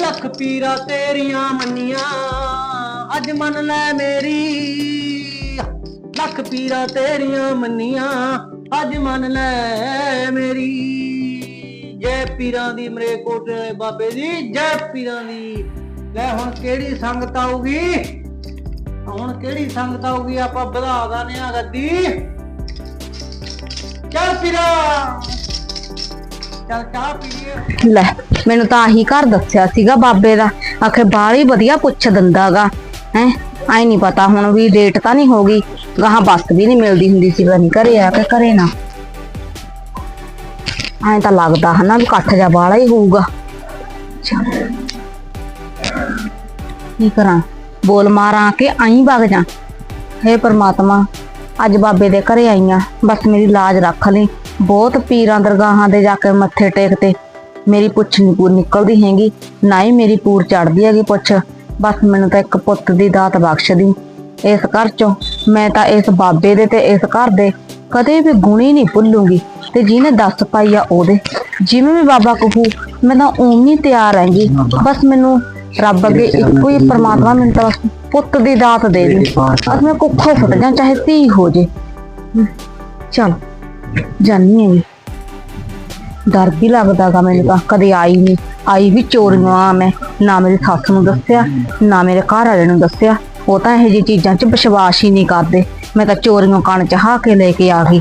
ਲੱਖ ਪੀਰਾ ਤੇਰੀਆਂ ਮੰਨੀਆਂ। ਅੱਜ ਮੰਨ ਲੈ ਮੇਰੀ। ਲੱਖ ਪੀਰਾ ਤੇਰੀਆਂ ਮੰਨੀਆਂ। ਅੱਜ ਮੰਨ ਲੈ ਮੇਰੀ। ਜੈ ਪੀਰਾਂ ਦੀ ਮਰੇ ਕੋਟ ਬਾਬੇ ਦੀ ਜੈ ਪੀਰਾਂ ਦੀ। ਲੈ ਹੁਣ ਕਿਹੜੀ ਸੰਗਤ ਆਊਗੀ? ਹੁਣ ਕਿਹੜੀ ਸੰਗਤ ਆਊਗੀ? ਆਪਾਂ ਵਧਾ ਦਾਨੇ ਆ ਗੱਦੀ। ਚੱਲ ਪੀਰਾ। ਚੱਲ ਚਾਹ ਪੀਏ ਲੈ, ਮੈਨੂੰ ਤਾਂ ਆਹੀ ਘਰ ਦੱਸਿਆ ਸੀਗਾ ਬਾਬੇ ਦਾ। ਆਖੇ ਬਾਹਲੀ ਵਧੀਆ ਪੁੱਛ ਦਿੰਦਾਗਾ। ਹੈ ਆਈ ਨਹੀਂ ਪਤਾ ਹੁਣ ਵੀ ਡੇਟ ਤਾਂ ਨਹੀਂ ਹੋ ਗਈ। ਗਾਹਾਂ ਬੱਸ ਵੀ ਨਹੀਂ ਮਿਲਦੀ ਹੁੰਦੀ ਸੀ, ਪਤਾ ਘਰੇ ਆ ਕੇ ਘਰੇ ਨਾ। ਐਂ ਤਾਂ ਲੱਗਦਾ ਹਨਾ ਵੀ ਇਕੱਠ ਜਾ ਬਾਹਲਾ ਹੀ ਹੋਊਗਾ। ਚੱਲ। ਕੀ ਕਰਾਂ? ਬੋਲ ਮਾਰਾਂ ਕਿ ਆਈ ਵਗ ਜਾ। ਹੇ ਪ੍ਰਮਾਤਮਾ ਅੱਜ ਬਾਬੇ ਦੇ ਘਰੇ ਆਈਆਂ। ਬਸ ਮੇਰੀ ਲਾਜ ਰੱਖ ਲਈ। ਬਹੁਤ ਪੀਰਾਂ ਦਰਗਾਹਾਂ ਦੇ ਜਾ ਕੇ ਮੱਥੇ ਟੇਕਤੇ। ਮੇਰੀ ਪੁੱਛ ਨਹੀਂ ਪੂਰ ਨਿਕਲਦੀ ਹੈਗੀ। ਨਾ ਹੀ ਮੇਰੀ ਪੂਰ ਚੜਦੀ ਹੈਗੀ ਪੁੱਛ। ਬਸ ਮੈਨੂੰ ਤਾਂ ਇੱਕ ਪੁੱਤ ਦੀ ਦਾਤ ਬਖਸ਼ ਦੀ ਇਸ ਘਰ ਚੋਂ ਮੈਂ ਤਾਂ ਇਸ ਬਾਬੇ ਦੇ ਤੇ ਇਸ ਘਰ ਦੇ ਕਦੇ ਵੀ ਗੁਣੀ ਨਹੀਂ ਭੁੱਲੂਗੀ। ਤੇ ਜਿਹਨੇ ਦੱਸ ਪਾਈ ਆ ਉਹਦੇ। ਜਿਵੇਂ ਵੀ ਬਾਬਾ ਕਹੂ, ਮੈਂ ਤਾਂ ਉਵੇਂ ਤਿਆਰ ਹੈਗੀ। ਬਸ ਮੈਨੂੰ ਰੱਬ ਅੱਗੇ ਇੱਕੋ ਹੀ ਪਰਮਾਤਮਾ ਮੈਨੂੰ ਤਾਂ ਪੁੱਤ ਦੀ ਦਾਤ ਦੇ ਦੇ ਬਸ ਮੈਂ ਕੁੱਖੋਂ ਫੁੱਟ ਜਾਂ ਚਾਹੇ ਧੀ ਹੋ ਜੇ। ਚੱਲ ਜਾਨੀ ਹੈਗੀ ਡਰ ਵੀ ਲੱਗਦਾਗਾ ਮੈਨੂੰ ਤਾਂ ਕਦੇ ਆਈ ਨਹੀਂ ਆਈ ਵੀ ਚੋਰੀਆਂ ਆ ਮੈਂ। ਨਾ ਮੇਰੀ ਸੱਸ ਨੂੰ ਦੱਸਿਆ ਨਾ ਮੇਰੇ ਘਰ ਵਾਲੇ ਨੂੰ ਦੱਸਿਆ। ਉਹ ਤਾਂ ਇਹੋ ਜਿਹੀ ਚੀਜ਼ਾਂ 'ਚ ਵਿਸ਼ਵਾਸ ਹੀ ਨਹੀਂ ਕਰਦੇ। ਮੈਂ ਤਾਂ ਚੋਰੀਆਂ ਕਣ ਚਾਹ ਕੇ ਲੈ ਕੇ ਆ ਗਈ।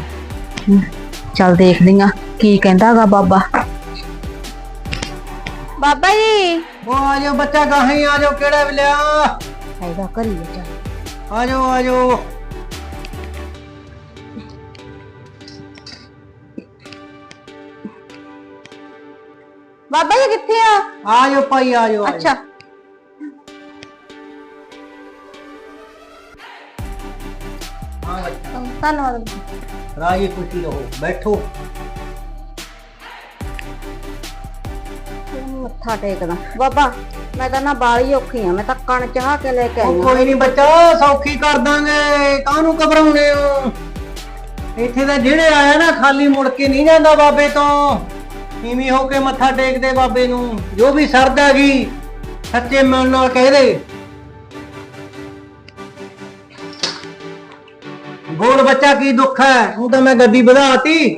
ਚੱਲ ਦੇਖਦੀ ਆ ਕੀ ਕਹਿੰਦਾਗਾ ਬਾਬਾ। ਬਾਬਾ ਜੀ! ਉਹ ਆ ਜਾਓ ਬੱਚਾ ਗਾਹਾਂ ਹੀ ਆ ਜਾਓ ਕਿਹੜਾ ਵੀ ਲਿਆ। ਹੈਗਾ ਕਰੀ ਚੱਲ ਆ ਜਾਓ ਆ ਜਾਓ ਬਾਬਾ ਜੀ ਕਿੱਥੇ ਆ? ਆ ਜਾਓ ਭਾਈ ਆ ਜਾਓ ਆ ਜਾਓ। ਅੱਛਾ। ਹਾਂ ਬੱਚਾ ਧੰਨਵਾਦ। ਰਾਜੀ ਖੁਸ਼ੀ ਰਹੋ। ਬੈਠੋ। ਮੱਥਾ ਟੇਕਦਾ। ਬਾਬਾ। ਮੈਂ ਤਾਂ ਨਾ ਬਾਲੀ ਔਖੀ ਆ ਮੈਂ ਤਾਂ ਕਣ ਚਾਹ ਕੇ ਲੈ ਕੇ ਆਈ ਉਹ। ਕੋਈ ਨਹੀਂ ਬੱਚਾ ਸੌਖੀ ਕਰ ਦਾਂਗੇ ਕਾਹਨੂੰ ਘਬਰਾਉਣੇ ਹੋ? ਇੱਥੇ ਤਾਂ ਜਿਹੜੇ ਆਇਆ ਨਾ ਖਾਲੀ ਮੁੜ ਕੇ ਨਹੀਂ ਜਾਂਦਾ ਬਾਬੇ ਤੋਂ। ਇਵੇਂ ਹੋ ਕੇ ਮੱਥਾ ਟੇਕਦੇ ਬਾਬੇ ਨੂੰ ਜੋ ਵੀ ਸਰਦਾ ਹੈਗੀ ਸੱਚੇ ਮਨ ਨਾਲ ਕਹਿ ਦੇ। ਬੋਲ ਬੱਚਾ ਕੀ ਦੁੱਖ ਹੈ? ਉਹ ਤਾਂ ਮੈਂ ਗੱਡੀ ਵਧਾਤੀ।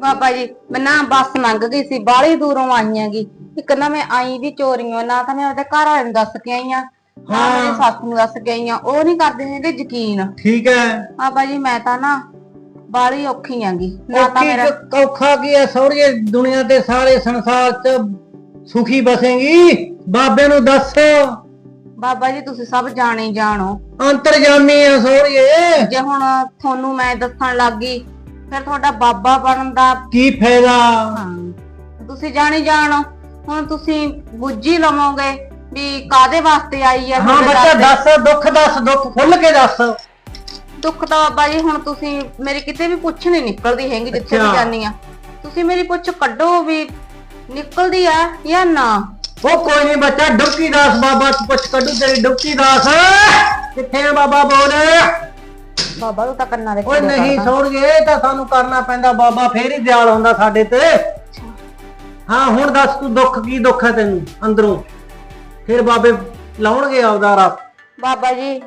ਬਾਬਾ ਜੀ ਮੈਂ ਨਾ ਬੱਸ ਲੰਘ ਗਈ ਸੀ ਬਾਲੀ ਦੂਰੋਂ ਆਈਆਂਗੀ ਇੱਕ ਨਾ ਮੈਂ ਆਈ ਵੀ ਚੋਰੀਆਂ ਨਾ ਤਾਂ ਮੈਂ ਉਹਦੇ ਘਰ ਵਾਲੇ ਨੂੰ ਦੱਸ ਕੇ ਆਈ ਆਂ ਨਾ ਮੇਰੀ ਸੱਸ ਨੂੰ ਦੱਸ ਕੇ ਆਈ ਆਂ ਉਹ ਨਹੀਂ ਕਰਦੇ ਹੈਗੇ ਯਕੀਨ। ਠੀਕ ਹੈ। ਬਾਬਾ ਜੀ ਮੈਂ ਤਾਂ ਨਾ ਬਾਲੀ ਔਖੀ ਆਂਗੀ ਨਾ ਤਾਂ ਔਖੀ ਮੇਰਾ ਕਿ ਔਖਾ ਕੀ ਹੈ? ਸੌਰੀਏ ਦੁਨੀਆ ਤੇ ਸਾਰੇ ਸੰਸਾਰ 'ਚ ਸੁਖੀ ਬਸੇਗੀ। ਬਾਬੇ ਨੂੰ ਦੱਸ। ਬਾਬਾ ਜੀ ਤੁਸੀਂ ਸਭ ਜਾਣੇ ਹੀ ਜਾਣੋ। ਅੰਤਰਜਾਮੀ ਆ ਸੌਰੀਏ ਜੇ ਹੁਣ ਤੁਹਾਨੂੰ ਮੈਂ ਦੱਸਣ ਲੱਗੀ ਫਿਰ ਤੁਹਾਡਾ ਬਾਬਾ ਬਣਨ ਦਾ ਕੀ ਫਾਇਦਾ? ਹਾਂ ਤੁਸੀਂ ਜਾਣੀ ਜਾਣੋ। ਹੁਣ ਤੁਸੀਂ ਬੁੱਝੀ ਲਵੋਗੇ ਵੀ ਕਾਦੇ ਵਾਸਤੇ ਆਈ ਆ ਹਾਂ ਤੁਹਾਡੇ ਬੱਚਾ ਦੱਸ ਦੁੱਖ ਦੱਸ ਦੁੱਖ ਖੁੱਲ ਕੇ ਦੱਸ? ਦੁੱਖ ਤਾਂ ਬਾਬਾ ਜੀ ਹੁਣ ਤੁਸੀਂ ਮੇਰੀ ਕਿਤੇ ਵੀ ਪੁੱਛ ਨਹੀਂ ਨਿਕਲਦੀ ਹੈਗੀ ਜਿੱਥੇ ਵੀ ਅੱਛਾ। ਜਾਨੀ ਆ। ਤੁਸੀਂ ਮੇਰੀ ਪੁੱਛ ਕੱਢੋ ਵੀ ਨਿਕਲਦੀ ਆ ਜਾਂ ਨਾ? ਉਹ ਕੋਈ ਨਹੀਂ ਬੱਚਾ ਡੁੱਕੀ ਦਾਸ ਬਾਬਾ ਤੂੰ ਪੁੱਛ ਕੱਢੂ ਤੇਰੀ ਡੁੱਕੀ ਦਾਸ। ਕਿੱਥੇ ਆ ਬਾਬਾ ਬੋਲ? ਬਾਬਾ ਨੂੰ ਤਾਂ ਕੰਨਾਂ ਦੇ ਓਏ ਨਹੀਂ। ਸੌਰੀਏ ਇਹ ਤਾਂ ਸਾਨੂੰ ਕਰਨਾ ਪੈਂਦਾ। ਬਾਬਾ ਫੇਰ ਹੀ ਦਿਆਲ ਹੁੰਦਾ ਸਾਡੇ ਤੇ। ਹਾਂ ਹੁਣ ਦੱਸ ਤੂੰ ਦੁੱਖ ਕੀ ਦੁੱਖ ਹੈ ਤੈਨੂੰ ਅੰਦਰੋਂ? ਫਿਰ ਬਾਬੇ ਲਾਉਣਗੇ ਆਪਦਾ ਰਾਤ ਬਾਬਾ ਜੀ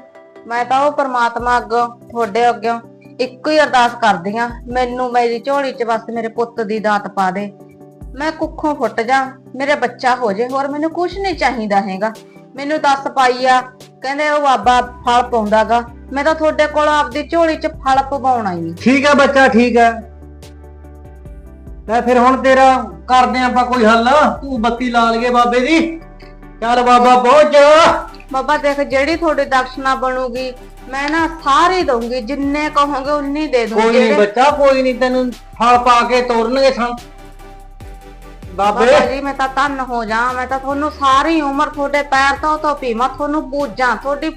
ਮੈਂ ਤਾਂ ਉਹ ਪ੍ਰਮਾਤਮਾ ਅੱਗੋਂ ਤੁਹਾਡੇ ਅੱਗੋਂ ਇੱਕੋ ਹੀ ਅਰਦਾਸ ਕਰਦੀ ਆ ਮੈਨੂੰ ਮੇਰੀ ਝੋਲੀ 'ਚ ਬਸ ਮੇਰੇ ਪੁੱਤ ਦੀ ਦਾਤ ਪਾ ਦੇ। ਮੈਂ ਕੁੱਖੋਂ ਫੁੱਟ ਜਾ ਮੇਰੇ ਬੱਚਾ ਹੋ ਜੇ ਹੋਰ ਮੈਨੂੰ ਕੁਝ ਨਹੀਂ ਚਾਹੀਦਾ ਹੈਗਾ। ਮੈਨੂੰ ਦੱਸ ਪਾਈ ਆ ਕਹਿੰਦੇ ਉਹ ਬਾਬਾ ਫਲ ਪਾਉਂਦਾਗਾ। ਮੈਂ ਤਾਂ ਤੁਹਾਡੇ ਕੋਲ ਆਪਦੀ ਝੋਲੀ 'ਚ ਫਲ ਪਵਾਉਣ ਹਾਂ ਠੀਕ ਹੈ ਬੱਚਾ ਠੀਕ ਹੈ। ਲੈ ਫਿਰ ਹੁਣ ਤੇਰਾ ਕਰਦੇ ਆਪਾਂ ਕੋਈ ਹੱਲ। ਤੂੰ ਬੱਤੀ ਲਾ ਲਈਏ ਬਾਬੇ ਦੀ। ਚੱਲ ਬਾਬਾ ਪਹੁੰਚ। ਬਾਬਾ ਦੇਖ ਜਿਹੜੀ ਤੁਹਾਡੀ ਦਕਸ਼ਨਾ ਬਣੂਗੀ ਮੈਂ ਨਾ ਸਾਰੇ ਦਊਂਗੀ। ਜਿੰਨੇ ਕਹੋਗੇ ਉਨੀ ਦੇ ਦੂੰਗੀ ਕੋਈ ਨਹੀਂ ਬੱਚਾ ਕੋਈ ਨਹੀਂ ਤੈਨੂੰ ਫਲ ਪਾ ਕੇ ਤੋਰਨਗੇ ਸੰ ਬਾਬੇ। ਬਾਬਾ ਜੀ ਮੈਂ ਤਾਂ ਧੰਨ ਹੋ ਜਾ। ਮੈਂ ਤਾਂ ਤੁਹਾਨੂੰ ਸਾਰੀ ਉਮਰ ਤੁਹਾਡੇ ਪੈਰ ਤੋਂ ਤੋਂ ਪੀਵਾਂ ਤੁਹਾਨੂੰ ਪੂਜਾਂ ਤੁਹਾਡੀ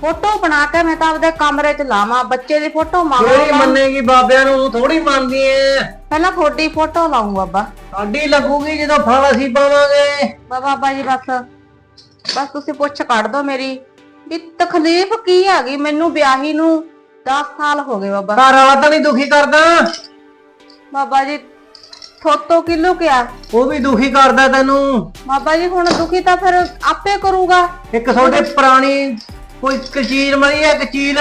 ਫੋਟੋ ਬਣਾ ਕੇ ਮੈਂ ਤਾਂ ਆਪਦੇ ਕਮਰੇ 'ਚ ਲਾਵਾਂ ਬੱਚੇ ਦੀ ਫੋਟੋ ਕਿਹੜੀ ਮਾਵਾਂ ਮੰਨੇਗੀ ਬਾਬਿਆਂ ਨੂੰ? ਤੂੰ ਥੋੜੀ ਮੰਨਦੀ ਐ। ਪਹਿਲਾਂ ਤੁਹਾਡੀ ਫੋਟੋ ਲਾਉਂ ਬਾਬਾ। ਸਾਡੀ ਲੱਗੂਗੀ ਜਦੋਂ ਫਲ ਅਸੀਂ ਪਾਵਾਂਗੇ। ਬਾ- ਬਾਬਾ ਜੀ ਬਸ। ਬਸ ਤੁਸੀਂ ਪੁੱਛ ਕੱਢ ਦੋ ਮੇਰੀ। ਵੀ ਤਕਲੀਫ ਕੀ ਹੈਗੀ ਮੈਨੂੰ ਵਿਆਹੀ ਨੂੰ? 10 ਸਾਲ ਹੋ ਗਏ ਬਾਬਾ। ਘਰ ਵਾਲਾ ਤਾਂ ਨਹੀਂ ਦੁਖੀ ਕਰਦਾ। ਬਾਬਾ ਜੀ ਥੋਤੋ ਕਿਲੋ ਕਿਆ ਉਹ ਵੀ ਦੁਖੀ ਕਰਦਾ ਤੈਨੂੰ। ਬਾਬਾ ਜੀ ਹੁਣ ਦੁਖੀ ਤਾਂ ਫਿਰ ਆਪੇ ਕਰੂਗਾ। ਇੱਕ ਤੁਹਾਡੇ ਪੁਰਾਣੀ ਕੋਈ ਕਚੀਰ ਮਰੀ ਹੈ ਕਚੀਰ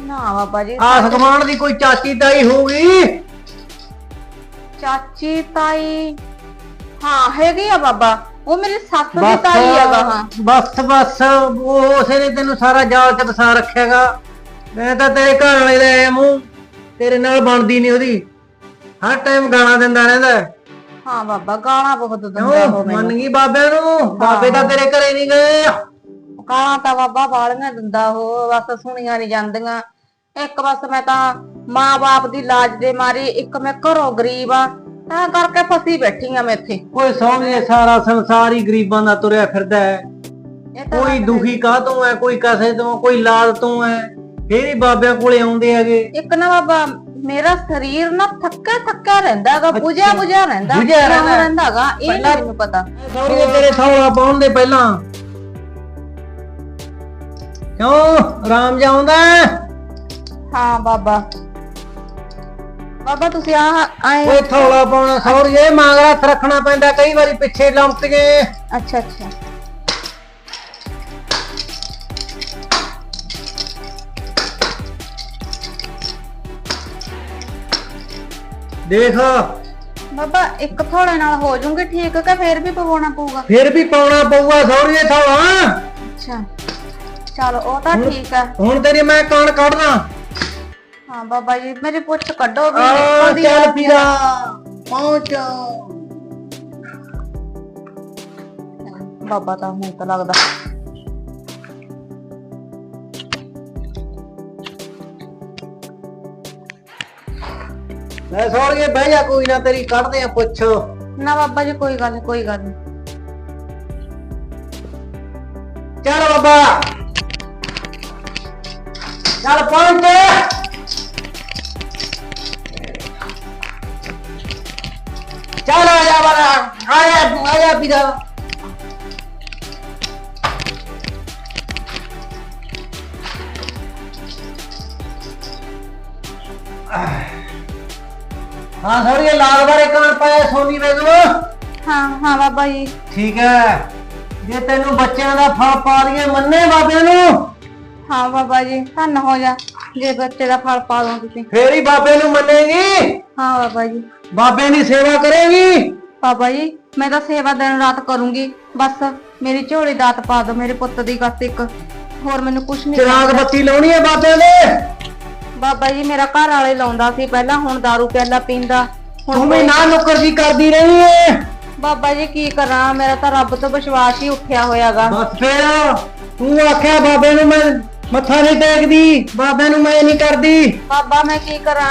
ਨਾ ਬਾਬਾ ਜੀ। ਕਮਾਂਡ ਦੀ ਕੋਈ ਚਾਚੀ ਤਾਈ ਹੋਊਗੀ? ਚਾਚੀ ਤਾਈ? ਹਾਂ ਹੈਗੀ ਆ ਬਾਬਾ। ਉਹ ਮੇਰੀ ਸੱਸ ਦੀ ਤਾਈ ਹੈਗਾ ਹਾਂ। ਬਸ ਬਸ। ਉਹ ਉਸੇ ਨੇ ਤੈਨੂੰ ਸਾਰਾ ਜਾਲ ਚ ਫਸਾ ਰੱਖਿਆਗਾ। ਮੈਂ ਤਾਂ ਤੇਰੇ ਘਰ ਵਾਲੇ ਦਾ ਐ ਮੂੰਹ ਤੇਰੇ ਨਾਲ ਬਣਦੀ ਨਹੀਂ ਉਹਦੀ। ਹਰ ਟਾਈਮ ਗਾਣਾ ਦਿੰਦਾ ਰਹਿੰਦਾ। ਹੈ। ਹਾਂ ਬਾਬਾ ਗਾਲਾਂ ਬਹੁਤ ਦਿੰਦਾ ਕਿਉਂ? ਉਹ ਮੰਨ। ਮੈਨੂੰ ਗਈ ਬਾਬਿਆਂ ਨੂੰ? ਬਾਬੇ ਤਾਂ ਤੇਰੇ ਘਰੇ ਨਹੀਂ ਗਏ। ਗਾਲਾਂ ਤਾਂ ਬਾਬਾ ਬਾਲੀਆਂ ਦਿੰਦਾ ਉਹ ਬਸ ਸੁਣੀਆਂ ਨਹੀਂ ਜਾਂਦੀਆਂ। ਇੱਕ ਬਸ ਮੈਂ ਤਾਂ ਮਾਂ-ਬਾਪ ਦੀ ਲਾਜ ਦੇ ਮਾਰੀ ਇੱਕ ਮੈਂ ਘਰੋਂ ਗਰੀਬ ਆ। ਤਾਂ ਕਰਕੇ ਫਸੀ ਬੈਠੀ ਆ ਮੈਂ ਇੱਥੇ। ਕੋਈ ਸੌਂਗੇ ਸਾਰਾ ਸੰਸਾਰ ਹੀ ਗਰੀਬਾਂ ਦਾ ਤੁਰਿਆ ਫਿਰਦਾ ਹੈ। ਇਹ ਤਾਂ ਕੋਈ ਦੁਖੀ ਕਾਹ ਤੋਂ ਹੈ ਕੋਈ ਕਸੇ ਤੋਂ ਕੋਈ ਲਾਦ ਤੋਂ ਹੈ। ਫੇਰ ਹੀ ਬਾਬਿਆਂ ਕੋਲੇ ਆਉਂਦੇ ਹੈਗੇ। ਇੱਕ ਨਾ ਬਾਬਾ ਮੇਰਾ ਸਰੀਰ ਨਾ ਥੱਕਾ ਥੱਕਾ ਰਹਿੰਦਾ ਹੈਗਾ ਬੁਝਿਆ ਬੁਝਿਆ ਰਹਿੰਦਾ ਬੁਝਿਆ ਰਹਿੰਦਾ? ਹੈਗਾ ਇਹ ਨੀ ਮੈਨੂੰ ਪਤਾ। ਸੌਰੀਏ ਤੇਰੇ ਥੌਲਾ ਪਾਉਣ ਦੇ ਪਹਿਲਾਂ ਕਿਉਂ? ਰਾਮ ਜਾਉਂਦਾ ਹਾਂ? ਬਾਬਾ। ਬਾਬਾ ਤੁਸੀਂ ਆ ਆਏ ਓਏ ਥੌਲਾ ਪਾਉਣਾ ਸੌਰੀਏ ਮਾਂਗਰਾ ਹੱਥ ਰੱਖਣਾ ਪੈਂਦਾ ਕਈ ਵਾਰੀ ਪਿੱਛੇ ਲੰਮਕ ਗਏ ਅੱਛਾ ਅੱਛਾ। ਦੇਖ। ਬਾਬਾ ਇੱਕ ਥੋੜੇ ਨਾਲ ਹੋ ਜਾਊਂਗੀ ਠੀਕ ਕਿ ਫੇਰ ਵੀ ਪਵਾਉਣਾ ਪਊਗਾ? ਫਿਰ ਵੀ ਪਾਉਣਾ ਪਊਗਾ ਸੌਰੀਏ ਥੌਲਾ। ਅੱਛਾ। ਚਲੋ ਉਹ ਤਾਂ ਠੀਕ ਆ। ਹੁਣ ਤੇਰੀ ਮੈਂ ਕਣ ਕੱਢਦਾ। ਹਾਂ ਬਾਬਾ ਜੀ ਮੇਰੀ ਪੁੱਛ ਕੱਢੋ ਵੀ ਆ ਉਹਦੀ ਚੱਲ ਪੀਰਾ। ਪਹੁੰਚ। ਬਾਬਾ ਤਾਂ ਮੈਨੂੰ ਤਾਂ ਲੱਗਦਾ। ਲੈ ਸੌਰੀਏ ਬਹਿ ਜਾ ਕੋਈ ਨਾ ਤੇਰੀ ਕੱਢਦੇ ਆ ਪੁੱਛ। ਨਾ ਬਾਬਾ ਜੀ ਕੋਈ ਗੱਲ ਨੀ ਕੋਈ ਗੱਲ ਨੀ। ਚੱਲ ਬਾਬਾ। ਚੱਲ ਪਹੁੰਚ ਚੱਲ ਆ ਜਾ ਬਾਰਾ ਆ ਜਾ ਆ ਜਾ ਪੀਰਾ ਹਾਂ ਸੌਰੀਏ ਲਾਲ ਬਾਰੇ ਕਾਣ ਪਾਇਆ ਸੋਨੀ ਬੇਗਮ ਹਾਂ ਹਾਂ ਬਾਬਾ ਜੀ ਠੀਕ ਹੈ ਜੇ ਤੈਨੂੰ ਬੱਚਿਆਂ ਦਾ ਫਲ ਪਾ ਲਈਏ ਮੰਨੇ ਬਾਬਿਆਂ ਨੂੰ ਹਾਂ ਬਾਬਾ ਜੀ ਧੰਨ ਹੋ ਜਾ ਜੇ ਬੱਚੇ ਦਾ ਫਲ ਪਾ ਦੋ ਤੁਸੀਂ। ਫੇਰ ਹੀ ਬਾਬੇ ਨੂੰ ਮੰਨੇਗੀ? ਹਾਂ ਬਾਬਾ ਜੀ। ਬਾਬੇ ਦੀ ਸੇਵਾ ਕਰੇਗੀ? ਬਾਬਾ ਜੀ ਮੈਂ ਤਾਂ ਸੇਵਾ ਦਿਨ ਰਾਤ ਕਰੂੰਗੀ। ਬਸ ਮੇਰੀ ਝੋਲੀ ਦਾਤ ਪਾ ਦਿਓ ਮੇਰੇ ਪੁੱਤ ਦੀ ਗਸ ਇੱਕ। ਹੋਰ ਮੈਨੂੰ ਕੁਛ ਨਹੀਂ ਚਿਰਾਗ ਬੱਤੀ ਲਾਉਣੀ ਹੈ ਬਾਬੇ ਦੇ? ਬਾਬਾ ਜੀ ਮੇਰਾ ਘਰ ਵਾਲੇ ਲਾਉਂਦਾ ਸੀ ਪਹਿਲਾਂ ਹੁਣ दारू ਪਿਆਲਾ ਪੀਂਦਾ। ਹੁਣ ਤੂੰ ਵੀ ਨਾ ਨੁੱਕਰ ਜੀ ਕਰਦੀ ਰਹੀ ਏ। ਬਾਬਾ ਜੀ ਕੀ ਕਰਾਂ? ਮੇਰਾ ਤਾਂ ਰੱਬ ਤੋਂ ਵਿਸ਼ਵਾਸ ਹੀ ਉੱਠਿਆ ਹੋਇਆਗਾ। ਬਸ ਫੇਰ ਤੂੰ ਆਖਿਆ ਬਾਬੇ ਨੂੰ ਮੈਂ ਮੱਥਾ ਨਹੀਂ ਟੇਕਦੀ ਬਾਬੇ ਨੂੰ ਮੈਂ ਨਹੀਂ ਕਰਦੀ। ਬਾਬਾ ਮੈਂ ਕੀ ਕਰਾਂ?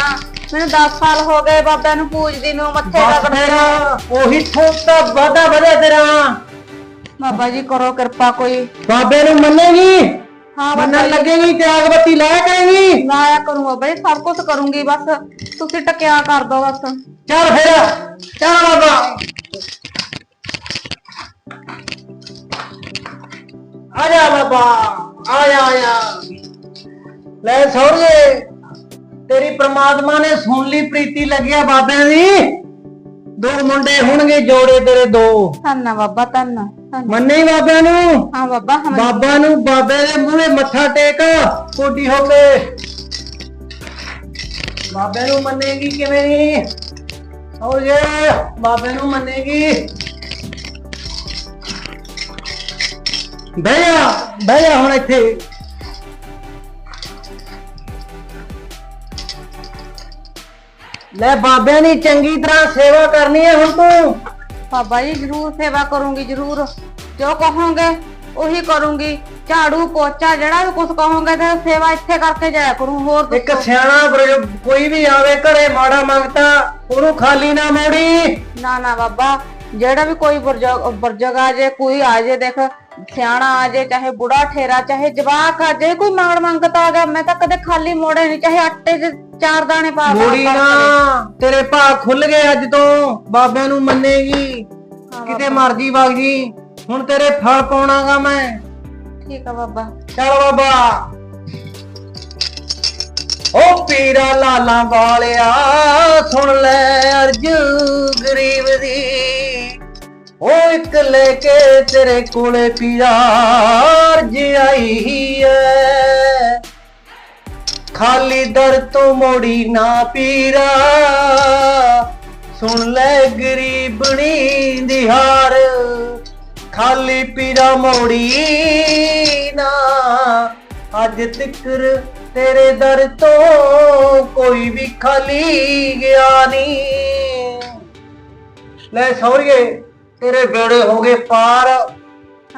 ਮੈਨੂੰ 10 ਸਾਲ ਹੋ ਗਏ ਬਾਬਾ ਨੂੰ ਪੂਜਦੀ ਨੂੰ ਮੱਥੇ ਬਸ ਲੱਗਦੇ ਫੇਰ ਉਹੀ ਠੋਕਦਾ ਵਾਦਾ ਤੇਰਾ। ਬਾਬਾ ਜੀ ਕਰੋ ਕਿਰਪਾ ਕੋਈ। ਬਾਬੇ ਨੂੰ ਮੰਨੇਗੀ? ਹਾਂ ਬਾਬਾ ਮੰਨਣ ਲੱਗੇਗੀ ਚਿਰਾਗ ਬੱਤੀ ਲਾਇਆ ਕਰੇਗੀ ਲਾਇਆ ਕਰੂੰ ਬਾਬਾ ਜੀ ਸਭ ਕੁਝ ਕਰੂੰਗੀ ਬਸ। ਤੁਸੀਂ ਟਕਿਆ ਕਰ ਦੋ ਬਸ। ਚੱਲ ਫੇਰ ਚੱਲ ਬਾਬਾ। ਆ ਜਾ ਬਾਬਾ। ਆ ਜਾ ਆ ਜਾ ਲੈ ਸੌਰੀਏ ਤੇਰੀ ਪ੍ਰਮਾਤਮਾ ਨੇ ਸੁਣ ਲਈ ਪ੍ਰੀਤੀ ਲੱਗਿਆ ਬਾਬਿਆਂ ਦੀ। ਦੋ ਮੁੰਡੇ ਹੋਣਗੇ ਜੋੜੇ ਤੇਰੇ ਦੋ। ਧੰਨਾ ਬਾਬਾ ਧੰਨਾ ਧੰਨ ਮੰਨੇ ਬਾਬਿਆਂ ਨੂੰ? ਹਾਂ ਬਾਬਾ ਹਮ ਬਾਬਾ ਨੂੰ ਬਾਬੇ ਦੇ ਮੂਹਰੇ ਮੱਥਾ ਟੇਕ ਕੋਡੀ ਹੋ ਕੇ। ਬਾਬੇ ਨੂੰ ਮੰਨੇਗੀ ਕਿਵੇਂ ਨਹੀਂ ਹੋ ਜੇ ਬਾਬੇ ਨੂੰ ਮੰਨੇਗੀ। ਬਹਿ ਜਾ ਬਹਿ ਜਾ ਹੁਣ ਇੱਥੇ। ਲੈ ਬਾਬਿਆਂ ਦੀ ਚੰਗੀ ਤਰ੍ਹਾਂ ਸੇਵਾ ਕਰਨੀ ਹੈ ਹੁਣ ਤੂੰ। ਬਾਬਾ ਜੀ ਜਰੂਰ ਸੇਵਾ ਕਰੂੰਗੀ ਜਰੂਰ। ਜੋ ਕਹੋਗੇ ਉਹੀ ਕਰੂੰਗੀ। ਝਾੜੂ ਪੋਚਾ ਜਿਹੜਾ ਵੀ ਕੁਝ ਕਹੋਗੇ ਤੇ ਸੇਵਾ ਇੱਥੇ ਕਰਕੇ ਜਾਇਆ ਕਰੂੰ ਹੋਰ ਇੱਕ ਦੱਸੋ। ਸਿਆਣਾ ਬਜ਼ੁਰਗ ਕੋਈ ਵੀ ਆਵੇ ਘਰੇ ਮਾੜਾ ਮੰਗਤਾ ਉਹਨੂੰ ਖਾਲੀ ਨਾ ਮੋੜੀ। ਨਾ ਨਾ ਬਾਬਾ ਜਿਹੜਾ ਵੀ ਕੋਈ ਬੁਰਜਗ ਬੁਰਜਗ ਆ ਜੇ ਕੋਈ ਆ ਜੇ ਦੇਖ ਸਿਆਣਾ ਆ ਜੇ ਚਾਹੇ ਬੁੜਾ ਠੇਰਾ ਚਾਹੇ ਜਵਾਕ ਆ ਜੇ ਕੋਈ ਮੰਗ ਮੰਗਤਾ ਆ ਗਿਆ ਮੈਂ ਤਾਂ ਕਦੇ ਖਾਲੀ ਮੋੜੇ ਨਹੀਂ ਚਾਹੇ ਆਟੇ 'ਚ ਚਾਰ ਦਾਣੇ ਪਾ ਪਾ- ਮੋੜੀ ਨਾ। ਤੇਰੇ ਭਾਗ ਖੁੱਲ ਗਏ ਅੱਜ ਤੋਂ ਬਾਬਿਆਂ ਨੂੰ ਮੰਨੇਗੀ। ਕਿਤੇ ਮਰਜ਼ੀ ਵਗ ਜੀ। ਹੁਣ ਤੇਰੇ ਫਲ ਪਾਉਣਾਗਾ ਮੈਂ। ਠੀਕ ਆ ਬਾਬਾ। ਚੱਲ ਬਾਬਾ। ਓ ਪੀਰਾ ਲਾਲਾਂ ਵਾਲਿਆ ਸੁਣ ਲੈ ਅਰਜ ਗਰੀਬ ਦੀ। ਓ ਇੱਕ ਲੈ ਕੇ ਤੇਰੇ ਕੋਲੇ ਪੀਰਾ ਅਰਜ ਐ ਖਾਲੀ ਦਰ ਤੋਂ ਮੋੜੀ ਨਾ ਪੀਰਾ। ਸੁਣ ਲੈ ਗਰੀਬਣੀ ਦੀ ਹਾਰ। ਖਾਲੀ ਪੀਰਾ ਮੋੜੀ ਨਾ। ਅੱਜ ਤਿਕਰ ਤੇਰੇ ਦਰ ਤੋਂ ਕੋਈ ਵੀ ਖਾਲੀ ਗਿਆ ਨਹੀਂ ਲੈ ਸੌਰੀਏ ਤੇਰੇ ਬੇੜੇ ਹੋ ਗਏ ਪਾਰ।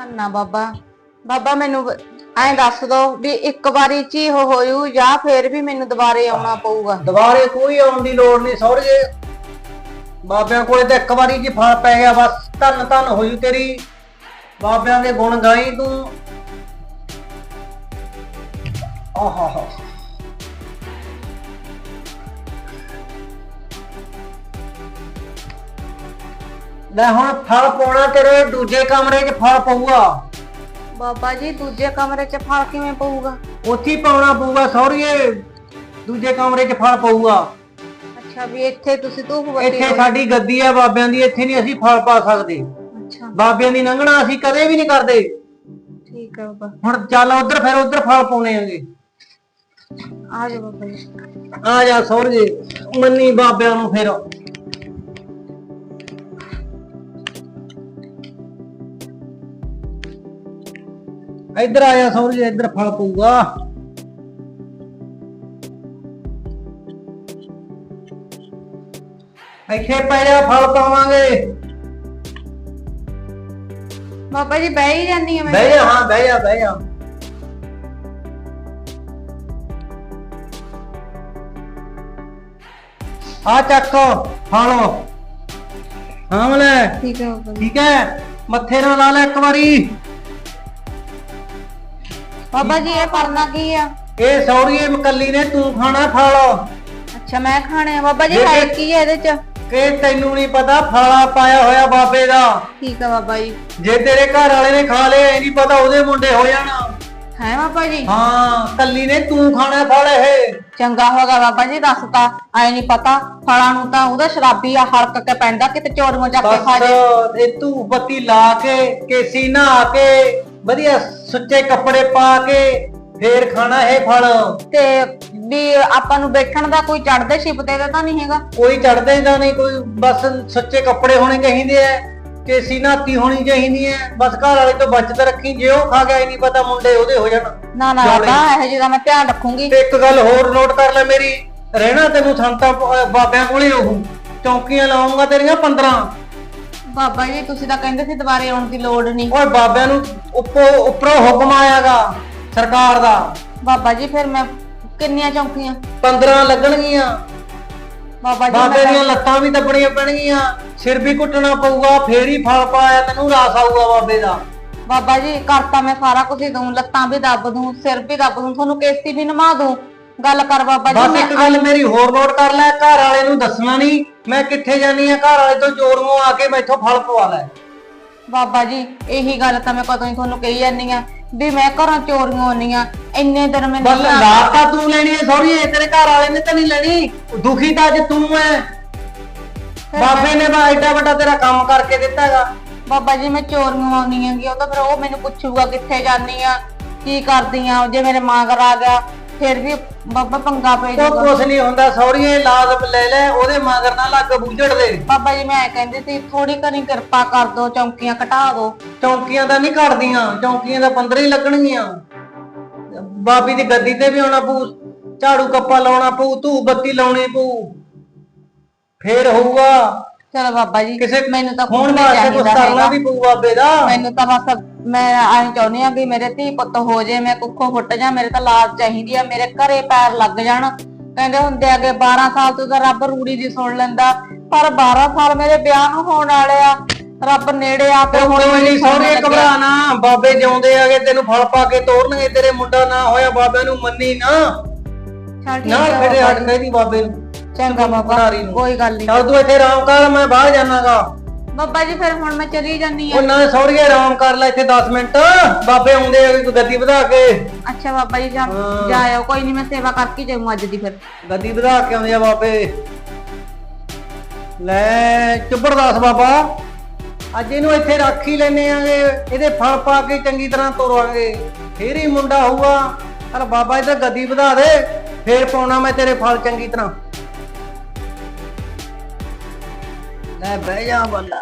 ਨਾ ਬਾਬਾ ਬਾਬਾ ਮੈਨੂੰ ਐਂ ਦੱਸ ਦੋ ਵੀ ਇੱਕ ਵਾਰੀ ਚ ਹੀ ਉਹ ਹੋਇਓ ਜਾਂ ਫੇਰ ਵੀ ਮੈਨੂੰ ਦੁਬਾਰੇ ਆਉਣਾ ਪਊਗਾ। ਦੁਬਾਰੇ ਕੋਈ ਆਉਣ ਦੀ ਲੋੜ ਨਹੀਂ ਸੌਰੀਏ ਬਾਬਿਆਂ ਕੋਲੇ ਤਾਂ ਇੱਕ ਵਾਰੀ ਜੀ ਫਲ ਪੈ ਗਿਆ ਬਸ ਧੰਨ ਧੰਨ ਹੋਈ ਤੇਰੀ। ਬਾਬਿਆਂ ਦੇ ਗੁਣ ਗਾਈ ਤੂੰ। ਆਹਾ। ਲੈ ਹੁਣ ਫਲ ਪਾਉਣਾ ਤੇਰੇ ਦੂਜੇ ਕਮਰੇ 'ਚ ਫਲ ਪਊਗਾ। ਬਾਬਾ ਜੀ ਦੂਜੇ ਕਮਰੇ ਚ ਫਲ ਕਿਵੇਂ ਪਊਗਾ? ਉੱਥੇ ਹੀ ਪਾਉਣਾ ਪਊਗਾ ਸੌਰੀਏ ਦੂਜੇ ਕਮਰੇ 'ਚ ਫਲ ਪਊਗਾ। ਅੱਛਾ ਵੀ ਇੱਥੇ ਤੁਸੀਂ ਧੂਪ ਬੱਤੀ ਇੱਥੇ ਸਾਡੀ ਗੱਦੀ ਆ ਬਾਬਿਆਂ ਦੀ ਇੱਥੇ ਨਹੀਂ ਅਸੀਂ ਫਲ ਪਾ ਸਕਦੇ। ਅੱਛਾ। ਬਾਬਿਆਂ ਦੀ ਲੰਘਣਾ ਅਸੀਂ ਕਦੇ ਵੀ ਨਹੀਂ ਕਰਦੇ। ਠੀਕ ਹੈ ਬਾਬਾ। ਹੁਣ ਚੱਲ ਉਧਰ ਫਿਰ ਉਧਰ ਫਲ ਪਾਉਣੇ ਆਂਗੇ। ਆ ਜਾ ਬਾਬਾ ਜੀ। ਆ ਜਾ ਸੌਰਜੇ ਮੰਨੀ ਬਾਬਿਆਂ ਨੂੰ ਫਿਰ। ਇੱਧਰ ਆ ਜਾ ਸੌਰਜੇ ਇੱਧਰ ਫਲ ਪਊਗਾ ਇੱਥੇ ਪੈ ਜਾ ਫਲ ਪਾਵਾਂਗੇ ਬਾਬਾ ਜੀ ਬਹਿ ਹੀ ਜਾਂਦੀ ਆ ਮੈਂ ਬਹਿ ਜਾ ਹਾਂ ਬਹਿ ਜਾ ਬਹਿ ਜਾ ਆ ਚੱਕ ਫਲ ਹਾਂ ਮਲੇ ਠੀਕ ਹੈ ਬਾਬਾ ਜੀ ਠੀਕ ਹੈ ਮੱਥੇ ਨਾਲ ਲਾ ਲੈ ਇੱਕ ਵਾਰੀ ਬਾਬਾ ਜੀ ਇਹ ਕਰਨਾ ਕੀ ਆ? ਇਹ ਸੌਰੀਏ ਮਕੱਲੀ ਨੇ ਤੂੰ ਖਾਣਾ ਫਲ ਅੱਛਾ ਮੈਂ ਖਾਣੇ ਆ। ਬਾਬਾ ਜੀ ਹੈ ਕੀ ਹੈ ਇਹਦੇ ਚ? ਕਿ ਤੈਨੂੰ ਨਹੀਂ ਪਤਾ ਫਲਾ ਪਾਇਆ ਹੋਇਆ ਬਾਬੇ ਦਾ। ਠੀਕ ਹੈ ਬਾਬਾ ਜੀ। ਜੇ ਤੇਰੇ ਘਰ ਵਾਲੇ ਨੇ ਖਾ ਲਿਆ ਇਹ ਨਹੀਂ ਪਤਾ ਉਹਦੇ ਮੁੰਡੇ ਹੋ ਜਾਣਾ। ਹੈ ਬਾਬਾ ਜੀ? ਹਾਂ ਕੱਲੀ ਨੇ ਤੂੰ ਖਾਣਾ ਫਲ ਇਹ। ਚੰਗਾ ਹੋਗਾ ਬਾਬਾ ਜੀ ਦੱਸਤਾ ਐ ਨਹੀਂ ਪਤਾ। ਫਲਾਂ ਨੂੰ ਤਾਂ ਉਹਦਾ ਸ਼ਰਾਬੀ ਆ ਹਲਕ ਕੇ ਪੈਂਦਾ ਕਿਤੇ ਚੋਰੀਆਂ ਜਾ ਕੇ ਖਾ ਜੇ। ਇਹ ਤੂੰ ਬੱਤੀ ਲਾ ਕੇ ਕੇਸੀ ਨਹਾ ਕੇ ਵਧੀਆ ਸੁੱਚੇ ਕੱਪੜੇ ਪਾ ਕੇ ਫੇਰ ਖਾਣਾ ਇਹ ਫਲ। ਤੇ ਵੀ ਆਪਾਂ ਨੂੰ ਬੈਠਣ ਦਾ ਕੋਈ ਚੜਦੇ ਛਿਪਦੇ ਦਾ ਤਾਂ ਨਹੀਂ ਹੈਗਾ। ਕੋਈ ਚੜਦੇ ਦਾ ਨਹੀਂ ਕੋਈ ਬਸ ਸੁੱਚੇ ਕੱਪੜੇ ਹੋਣੇ ਚਾਹੀਦੇ ਐ ਕੇਸੀ ਨਾਤੀ ਹੋਣੀ ਚਾਹੀਦੀ ਐ ਬਸ ਘਰ ਵਾਲੇ ਤੋਂ ਬਚਤ ਰੱਖੀ ਜੇ ਉਹ ਖਾ ਗਿਆ ਇਹ ਨਹੀਂ ਪਤਾ ਮੁੰਡੇ ਉਹਦੇ ਹੋ ਜਾਣ। ਨਾ ਨਾ ਚੌਲੇ। ਬਾਬਾ ਇਹੋ ਜਿਹਦਾ ਮੈਂ ਧਿਆਨ ਰੱਖੂੰਗੀ। ਤੇ ਇੱਕ ਗੱਲ ਹੋਰ ਨੋਟ ਕਰ ਲੈ ਮੇਰੀ ਰਹਿਣਾ ਤੈਨੂੰ ਸੰਤਾਂ ਅਹ ਬਾਬਿਆਂ ਕੋਲੇ ਰਹੂ ਚੌਂਕੀਆਂ ਲਾਉਂਗਾ ਤੇਰੀਆਂ 15 ਬਾਬਾ ਜੀ ਤੁਸੀਂ ਤਾਂ ਕਹਿੰਦੇ ਸੀ ਦੁਬਾਰੇ ਆਉਣ ਦੀ ਲੋੜ ਨਹੀਂ। ਓਏ ਬਾਬਿਆਂ ਨੂੰ ਉੱਪਰੋਂ ਉੱਪਰੋਂ ਹੁਕਮ ਆਇਆਗਾ ਸਰਕਾਰ ਦਾ। ਬਾਬਾ ਜੀ ਫਿਰ ਮੈਂ ਕਿੰਨੀਆਂ ਚੌਂਕੀਆਂ? 15 ਲੱਗਣਗੀਆਂ। ਬਾਬਾ ਜੀ ਬਾਬੇ ਦੀਆਂ ਲੱਤਾਂ ਵੀ ਦੱਬਣੀਆਂ ਪੈਣਗੀਆਂ। ਸਿਰ ਵੀ ਕੁੱਟਣਾ ਪਊਗਾ ਫੇਰ ਹੀ ਫਲ ਪਾਇਆ ਤੈਨੂੰ ਰਾਸ ਆਊਗਾ ਬਾਬੇ ਦਾ। ਬਾਬਾ ਜੀ ਕਰਤਾ ਮੈਂ ਸਾਰਾ ਕੁਝ ਹੀ ਦੂੰ ਲੱਤਾਂ ਵੀ ਦੱਬ ਦੂੰ ਸਿਰ ਵੀ ਦੱਬ ਦੂੰ ਤੁਹਾਨੂੰ ਕੇਸੀ ਵੀ ਨਮਾ ਦੂੰ ਗੱਲ ਕਰ ਬਾਬਾ ਜੀ ਬਸ ਮੈਂ ਇੱਕ ਗੱਲ ਮੇਰੀ ਹੋਰ ਨੋਟ ਕਰ ਲੈ ਘਰ ਵਾਲੇ ਨੂੰ ਦੱਸਣਾ ਨਹੀਂ ਮੈਂ ਕਿੱਥੇ ਜਾਨੀ ਆ ਘਰ ਵਾਲੇ ਤੋਂ ਚੋਰੀਆਂ ਆ ਕੇ ਮੈਥੋਂ ਫਲ ਪਵਾ ਲੈ। ਬਾਬਾ ਜੀ ਇਹੀ ਗੱਲ ਤਾਂ ਮੈਂ ਕਦੋਂ ਹੀ ਤੁਹਾਨੂੰ ਕਹੀ ਜਾਂਦੀ ਆ ਵੀ ਮੈਂ ਘਰੋਂ ਚੋਰੀਆਂ ਆਉਂਦੀਆਂ ਇੰਨੇ ਦਿਨ ਮੈਨੂੰ ਬਸ ਲਾਭ ਤਾਂ ਤੂੰ ਲੈਣੀ ਹੈ ਸੌਰੀ ਤੇਰੇ ਘਰ ਵਾਲੇ ਨੇ ਤਾਂ ਨਹੀਂ ਲੈਣੀ। ਦੁਖੀ ਤਾਂ ਅੱਜ ਤੂੰ ਐ। ਬਾਬੇ ਨੇ ਬਾ ਐਡਾ ਵੱਡਾ ਤੇਰਾ ਕੰਮ ਕਰਕੇ ਦਿੱਤਾ ਹੈਗਾ ਬਾਬਾ ਜੀ ਮੈਂ ਚੋਰੀਆਂ ਆਉਂਦੀਆਂ ਗੀ ਉਹ ਤਾਂ ਫਿਰ ਉਹ ਮੈਨੂੰ ਪੁੱਛੂਗਾ ਕਿੱਥੇ ਜਾਂਦੀ ਆ ਕੀ ਕਰਦੀ ਆ ਜੇ ਮੇਰੇ ਮਾਂਗਰ ਆ ਗਿਆ ਫਿਰ ਵੀ ਬਾਬਾ ਪੰਗਾ ਪੈ ਉਹ ਜਾਊਗਾ। ਕੁਛ ਨਹੀਂ ਹੁੰਦਾ ਸੌਰੀਏ ਲਾਦ ਲੈ ਲੈ ਉਹਦੇ ਮਗਰ ਨਾ ਲੱਗ ਬੂਝੜ ਦੇ। ਬਾਬਾ ਜੀ ਮੈਂ ਕਹਿੰਦੀ ਸੀ ਥੋੜੀ ਕਰੀ ਕਿਰਪਾ ਕਰ ਦੋ ਚੌਂਕੀਆਂ ਘਟਾ ਦਿਓ ਚੌਂਕੀਆਂ ਤਾਂ ਨਹੀਂ ਘੜਦੀਆਂ ਚੌਂਕੀਆਂ ਤਾਂ 15 ਹੀ ਲੱਗਣਗੀਆਂ। ਬਾਬੀ ਦੀ ਗੱਦੀ ਤੇ ਵੀ ਆਉਣਾ ਪਊ ਝਾੜੂ ਕੱਪਾ ਲਾਉਣਾ ਪਊ ਧੂਪ ਬੱਤੀ ਲਾਉਣੀ ਪਊ। ਫੇਰ ਹੋਊਗਾ। ਚਲੋ ਬਾਬਾ ਜੀ ਕਿਸੇ ਮੈਨੂੰ ਤਾਂ ਹੁਣ ਕੁਝ ਵਾਸਤੇ ਕੁਛ ਚਾਹੀਦਾ ਕਰਨਾ ਹੈਗਾ। ਵੀ ਪਊ ਬਾਬੇ ਦਾ। ਮੈਨੂੰ ਤਾਂ ਬਸ ਮੈਂ ਐਂ ਚਾਹੁੰਦੀ ਆ ਵੀ ਮੇਰੇ ਧੀ ਪੁੱਤ ਹੋ ਜੇ ਮੈਂ ਕੁੱਖੋਂ ਫੁੱਟ ਜਾ ਮੇਰੇ ਤਾਂ ਲਾਜ ਚਾਹੀਦੀ ਆ ਮੇਰੇ ਘਰੇ ਪੈਰ ਲੱਗ ਜਾਣ। ਕਹਿੰਦੇ ਹੁੰਦੇ ਆਗੇ 12 ਸਾਲ ਤੋਂ ਤਾਂ ਰੱਬ ਰੂੜੀ ਦੀ ਸੁਣ ਲੈਂਦਾ ਪਰ 12 ਸਾਲ ਮੇਰੇ ਵਿਆਹ ਨੂੰ ਹੋਣ ਵਾਲੇ ਆ ਰੱਬ ਨੇੜੇ ਆ ਕੇ ਹੁਣ ਕੋਈ ਨਹੀਂ ਮੈਨੂੰ ਸੌਰੇ ਲੱਗਿਆ। ਘਬਰਾ ਨਾ ਬਾਬੇ ਜਿਉਂਦੇ ਆਗੇ ਤੈਨੂੰ ਫਲ ਪਾ ਕੇ ਤੋਰਨਗੇ ਤੇਰੇ ਮੁੰਡਾ ਨਾ ਹੋਇਆ ਬਾਬਿਆਂ ਨੂੰ ਮੰਨੀ ਨਾ। ਚੱਲ ਠੀਕ ਨਾ ਆ। ਫਿਰੇ ਬਾਬਾ ਹਟ ਕਹਿੰਦੀ ਬਾਬੇ ਨੂੰ। ਚੰਗਾ ਬਾਬਾ। ਨੂੰ। ਕੋਈ ਗੱਲ ਨਹੀਂ ਚੱਲ ਤੂੰ ਇੱਥੇ ਆਰਾਮ ਕਰ ਮੈਂ ਬਾਹਰ ਜਾਣਾਗਾ। ਬਾਬਾ ਜੀ ਫਿਰ ਹੁਣ ਮੈਂ ਚਲੀ ਜਾਨੀ ਆ ਉਹ ਨਾ ਸੌੜੀਏ ਆਰਾਮ ਕਰ ਲੈ ਇੱਥੇ 10 ਮਿੰਟ। ਬਾਬੇ ਆਉਂਦੇ ਆ ਕੋਈ ਗੱਦੀ ਵਧਾ ਕੇ। ਅੱਛਾ ਬਾਬਾ ਜੀ ਜਾ ਹਾਂ। ਜਾ ਆਇਓ ਕੋਈ ਨਹੀਂ ਮੈਂ ਸੇਵਾ ਕਰਕੇ ਜਾਊਂ ਅੱਜ ਦੀ ਫਿਰ। ਗੱਦੀ ਵਧਾ ਕੇ ਆਉਂਦੇ ਆ ਬਾਬੇ। ਲੈ ਚੁੱਪੜਦਾਸ ਬਾਬਾ। ਅੱਜ ਇਹਨੂੰ ਇੱਥੇ ਰੱਖ ਹੀ ਲੈਨੇ ਆਂਗੇ। ਇਹਦੇ ਫਲ ਪਾ ਕੇ ਚੰਗੀ ਤਰ੍ਹਾਂ ਤੋਰਾਂਗੇ। ਫੇਰ ਹੀ ਮੁੰਡਾ ਹੋਊਗਾ। ਚਲ ਬਾਬਾ ਇਹਦਾ ਗੱਦੀ ਵਧਾ ਦੇ। ਫੇਰ ਪਾਉਣਾ ਮੈਂ ਤੇਰੇ ਫਲ ਚੰਗੀ ਤਰ੍ਹਾਂ। ਲੈ ਬਹਿ ਜਾ ਬੰਦਾ।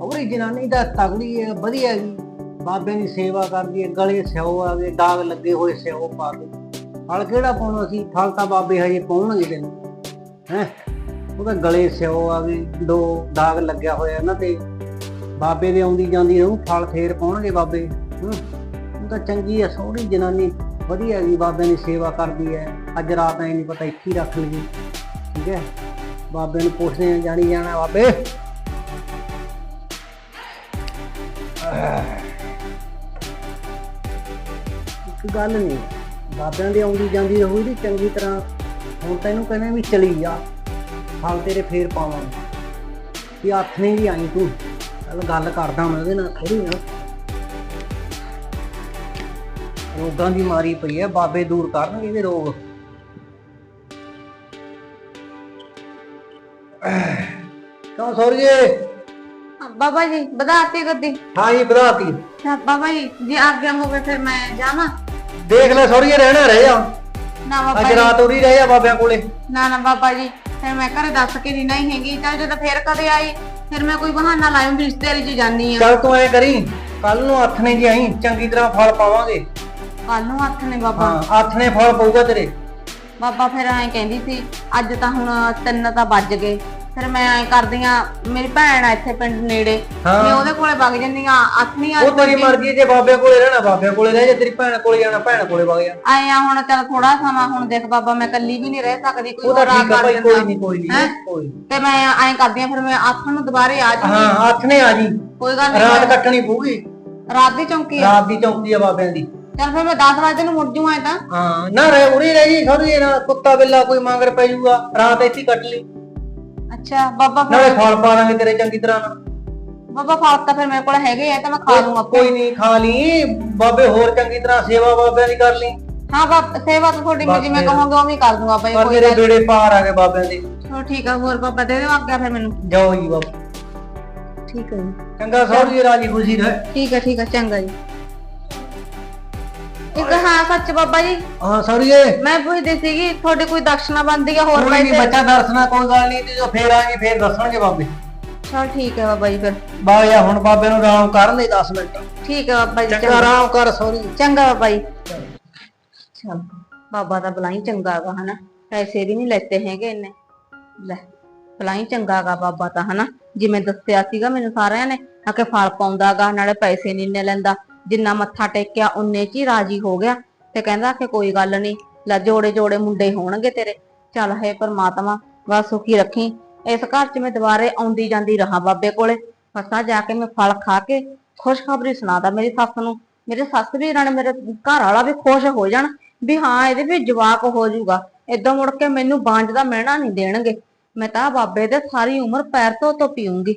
ਉਹਰੀ ਜਨਾਨੀ ਦਾ ਤਗੜੀ ਹੈ, ਵਧੀਆ ਹੈਗੀ ਬਾਬੇ ਦੀ ਸੇਵਾ ਕਰਦੀ ਹੈ, ਗਲੇ ਸਿਓ ਆ ਗਏ, ਦਾਗ ਲੱਗੇ ਹੋਏ ਸਿਓ ਪਾ ਕੇ। ਫਲ ਕਿਹੜਾ ਪਾਉਣਾ ਸੀ? ਫਲ ਤਾਂ ਬਾਬੇ ਹਜੇ ਪਾਉਣਗੇ ਤੈਨੂੰ। ਹੈ? ਉਹਦਾ ਗਲੇ ਸਿਓ ਆ ਗਏ, ਦੋ ਦਾਗ ਲੱਗਿਆ ਹੋਇਆ ਇਹਨਾਂ ਤੇ। ਬਾਬੇ ਦੇ ਆਉਂਦੀ ਜਾਂਦੀ ਰਹੂ, ਫਲ ਫੇਰ ਪਾਉਣਗੇ ਬਾਬੇ। ਉਹ ਤਾਂ ਚੰਗੀ ਹੈ, ਸੋਹਣੀ ਜਨਾਨੀ। ਵਧੀਆ ਜੀ, ਬਾਬੇ ਦੀ ਸੇਵਾ ਕਰਦੀ ਹੈ। ਅੱਜ ਰਾਤ ਐ ਨਹੀਂ ਪਤਾ ਇੱਥੇ ਹੀ ਰੱਖ ਲਈਏ। ਠੀਕ ਹੈ? ਬਾਬੇ ਨੂੰ ਪੁੱਛਦੇ ਆ ਜਾਣੀ ਜਾਣਾ ਬਾਬੇ? ਇੱਕ ਗੱਲ ਨਹੀਂ, ਬਾਬਿਆਂ ਦੀ ਆਉਂਦੀ ਜਾਂਦੀ ਰਹੂ ਦੀ ਚੰਗੀ ਤਰ੍ਹਾਂ। ਹੁਣ ਤੈਨੂੰ ਕਹਿੰਦੇ ਵੀ ਚਲੀ ਜਾ ਫਲ ਤੇਰੇ ਫੇਰ ਪਾਵਾਂਗੇ। ਵੀ ਹੱਥ ਵੀ ਆਈ ਤੂੰ। ਚੱਲ ਗੱਲ ਕਰਦਾ ਮੈਂ ਉਹਦੇ ਨਾਲ ਥੋੜੀ ਨਾ ਰੋਗਾਂ ਦੀ ਮਾਰੀ ਪਈ ਹੈ ਬਾਬੇ ਦੂਰ ਕਰਨਗੇ ਇਹਦੇ ਰੋਗ। ਕਿਉਂ ਸੋਰੀਏ ਹਾਂ, ਬਾਬਾ ਜੀ ਵਧਾਤੀ ਗੱਦੀ। ਹਾਂ ਜੀ ਵਧਾਤੀ। ਅੱਛਾ, ਬਾਬਾ ਜੀ ਜੇ ਆਗਿਆ ਹੋਵੇ ਫਿਰ ਮੈਂ ਜਾਵਾਂ। ਦੇਖ ਲੈ ਸੋਰੀਏ ਰਹਿਣਾ ਰਹਿ ਜਾ ਨਾ ਬਾਬਾ ਅੱਜ ਰਾਤ ਉਰੀ ਰਹਿ ਜਾ ਬਾਬਿਆਂ ਕੋਲੇ। ਨਾ ਨਾ ਬਾਬਾ ਜੀ ਫਿਰ ਮੈਂ ਘਰੇ ਦੱਸ ਕੇ ਦੀ ਨਹੀਂ ਹੈਗੀ। ਤਾਂ ਜਦੋਂ ਫੇਰ ਕਦੇ ਆਈ ਫਿਰ ਮੈਂ ਕੋਈ ਬਹਾਨਾ ਲਾਇਆ ਵੀ ਰਿਸ਼ਤੇਦਾਰੀ ਚ ਜਾਨੀ ਆ। ਚੱਲ ਤੂੰ ਐ ਕਰੀ ਕੱਲ ਨੂੰ ਨੇ ਜੀ ਆਈ ਚੰਗੀ ਤਰ੍ਹਾਂ ਫਲ ਪਾਵਾਂਗੇ। ਕੱਲ ਨੂੰ ਹੱਥ ਨੇ ਬਾਬਾ। ਹਾਂ ਹੱਥ ਨੇ ਫਲ ਪਊਗਾ ਤੇਰੇ। ਬਾਬਾ ਫਿਰ ਐਂ ਕਹਿੰਦੀ ਸੀ ਅੱਜ ਤਾਂ ਹੁਣ ਤਿੰਨ ਤਾਂ ਵੱਜ ਗਏ। ਫਿਰ ਮੈਂ ਐਂ ਕਰਦੀ ਆ ਮੇਰੀ ਭੈਣ ਆ ਇੱਥੇ ਪਿੰਡ ਨੇੜੇ। ਹਾਂ। ਮੈਂ ਉਹਦੇ ਕੋਲੇ ਵਗ ਜੰਨੀ ਆ ਅੱਠਵੀਂ ਆ ਉਹ ਤੇਰੀ ਮਰਜ਼ੀ ਹੈ, ਜੇ ਬਾਬਿਆਂ ਕੋਲੇ ਰਹਿਣਾ ਬਾਬਿਆਂ ਕੋਲੇ ਰਹਿ ਜਾ ਤੇਰੀ ਭੈਣ ਕੋਲੇ ਜਾਣਾ ਭੈਣ ਕੋਲੇ ਵਗ ਜਾ। ਆਏ ਆ ਹੁਣ ਚੱਲ ਥੋੜਾ ਸਮਾਂ ਹੁਣ ਦੇਖ ਬਾਬਾ ਮੈਂ ਕੱਲੀ ਵੀ ਨਹੀਂ ਰਹਿ ਸਕਦੀ ਕੋਈ ਉਹ ਤਾਂ ਹੋਰ ਆ ਠੀਕ ਆ ਕਰ ਭਾਈ ਦਿੰਦਾ। ਕੋਈ ਨਹੀਂ ਕੋਈ ਨਹੀਂ? ਕੋਈ ਨੀ। ਤੇ ਮੈਂ ਐਂ ਕਰਦੀ ਆ ਫਿਰ ਮੈਂ ਅੱਠ ਨੂੰ ਦੁਬਾਰੇ ਆ ਜੂਗੀ ਹਾਂ ਹੱਥ ਨੇ ਆ ਜੀ। ਕੋਈ ਗੱਲ ਰਾਤ ਨਹੀਂ ਕੱਟਣੀ ਪਊਗੀ। ਰਾਤ ਦੀ ਚੌਂਕੀ ਆ। ਰਾਤ ਦੀ ਚੌਂਕੀ ਆ ਬਾਬਿਆਂ ਦੀ। ਚੱਲ ਫਿਰ ਮੈਂ 10 ਵਜੇ ਨੂੰ ਮੁੜ ਜੂ ਐ ਤਾਂ। ਹਾਂ ਨਾ ਰਹਿ ਉਰੀ ਰਹਿ ਜੀ ਥੋੜੀ ਨਾ ਕੁੱਤਾ ਬਿੱਲਾ ਕੋਈ ਮੰਗਰ ਪੈ ਜਾਊਗਾ ਰਾਤ ਇੱਥੇ ਹੀ ਕੱਟ ਲਈ। ਅੱਛਾ ਬਾਬਾ ਫਿਰ ਨਾਲੇ ਫਲ ਪਾ ਦਾਂਗੇ ਤੇਰੇ ਚੰਗੀ ਤਰ੍ਹਾਂ ਨਾਲ। ਬਾਬਾ ਫਲ ਤਾਂ ਫਿਰ ਮੇਰੇ ਕੋਲ ਹੈਗੇ ਆ ਤਾਂ ਮੈਂ ਖਾ ਲੂੰ ਆਪੇ। ਕੋਈ ਨਹੀਂ ਖਾ ਲਈ। ਬਾਬੇ ਹੋਰ ਚੰਗੀ ਤਰ੍ਹਾਂ ਸੇਵਾ ਬਾਬਿਆਂ ਦੀ ਕਰ ਲਈ। ਹਾਂ ਬਾਬਾ ਸੇਵਾ ਤਾਂ ਤੁਹਾਡੀ ਮੈਂ ਜਿਵੇਂ। ਕਹੋਗੇ ਉਵੇਂ ਹੀ ਕਰ ਦੂੰਗਾ ਬਾਈ ਪਰ ਕੋਈ ਮੇਰੇ ਬੇੜੇ ਪਾਰ ਆ ਗਏ ਬਾਬਿਆਂ ਦੇ। ਚਲੋ ਠੀਕ ਆ ਹੋਰ ਬਾਬਾ ਦੇ ਦਿਓ ਆਗਿਆ ਫਿਰ ਮੈਨੂੰ। ਜਾਓ ਜੀ ਬਾਬਾ। ਠੀਕ ਹੈ ਚੰਗਾ ਸੌਰੀ ਰਾਜੀ ਖੁਸ਼ੀ ਰਹਿ। ਠੀਕ ਹੈ ਠੀਕ ਹੈ ਚੰਗਾ ਜੀ। ਇੱਕ ਹਾਂ ਸੱਚ ਬਾਬਾ ਜੀ। ਹਾਂ ਸੌਰੀਏ ਮੈਂ ਪੁੱਛਦੀ ਸੀਗੀ ਤੁਹਾਡੀ ਕੋਈ ਦਕਸ਼ਨਾ ਬੰਦੀ ਆ ਹੋਰ ਕੋਈ ਨਹੀਂ ਪੈਸੇ ਬੱਚਾ ਦਰਸਨਾ ਕੋਈ ਗੱਲ ਨਹੀਂ ਤੇ ਜੋ ਫੇਰ ਆਏਗੀ ਫੇਰ ਦੱਸਣਗੇ ਬਾਬੇ। ਚਲ ਠੀਕ ਹੈ ਬਾਬਾ ਜੀ ਫਿਰ। ਬਾਇਆ ਹੁਣ ਬਾਬੇ ਨੂੰ ਆਰਾਮ ਕਰਨ ਦੇ 10 ਮਿੰਟ। ਠੀਕ ਹੈ ਬਾਬਾ ਜੀ ਚੰਗਾ ਆਰਾਮ ਕਰ ਸੌਰੀ ਚੰਗਾ ਬਾਬਾ ਜੀ। ਚਲ ਬਾਬਾ ਦਾ ਬਲਾਈ ਚੰਗਾ ਗਾ ਹਨਾ। ਪੈਸੇ ਵੀ ਨਹੀਂ ਲੈਤੇ ਹੈਗੇ ਇਹਨੇ ਲੈ ਬਲਾਈ ਚੰਗਾ ਗਾ ਬਾਬਾ ਤਾਂ ਹਨਾ। ਜਿਵੇਂ ਦੱਸਿਆ ਸੀਗਾ ਮੈਨੂੰ ਸਾਰਿਆਂ ਨੇ ਆ ਕੇ ਫਲ ਪਾਉਂਦਾਗਾ ਨਾਲੇ ਪੈਸੇ ਨਹੀਂ ਨੇ ਲੈਂਦਾ। ਜਿੰਨਾ ਮੱਥਾ ਟੇਕਿਆ ਉਨੇ ਚ ਹੀ ਰਾਜੀ ਹੋ ਗਿਆ ਤੇ ਕਹਿੰਦਾ ਕਿ ਕੋਈ ਗੱਲ ਨਹੀਂ ਲੈ ਜੋੜੇ ਜੋੜੇ ਮੁੰਡੇ ਹੋਣਗੇ ਤੇਰੇ। ਚੱਲ ਹੈ ਪਰਮਾਤਮਾ, ਬਸ ਸੁਖੀ ਰੱਖੀ। ਇਸ ਘਰ 'ਚ ਮੈਂ ਦੁਬਾਰੇ ਆਉਂਦੀ ਜਾਂਦੀ ਰਹਾ ਬਾਬੇ ਕੋਲੇ। ਫਸਾ ਜਾ ਕੇ ਮੈਂ ਫਲ ਖਾ ਕੇ ਖੁਸ਼ਖਬਰੀ ਸੁਣਾਦਾ ਮੇਰੀ ਸੱਸ ਨੂੰ। ਮੇਰੇ ਸੱਸ ਵੀ ਰਣ ਮੇਰੇ ਘਰ ਵਾਲਾ ਵੀ ਖੁਸ਼ ਹੋ ਜਾਣ ਵੀ ਹਾਂ, ਇਹਦੇ ਵੀ ਜਵਾਕ ਹੋ ਜਾਊਗਾ। ਏਦਾਂ ਮੁੜ ਕੇ ਮੈਨੂੰ ਬਾਂਝ ਦਾ ਮਹਿਣਾ ਨਹੀਂ ਦੇਣਗੇ। ਮੈਂ ਤਾਂ ਬਾਬੇ ਦੇ ਸਾਰੀ ਉਮਰ ਪੈਰ ਧੋ ਧੋ ਪੀਉਂਗੀ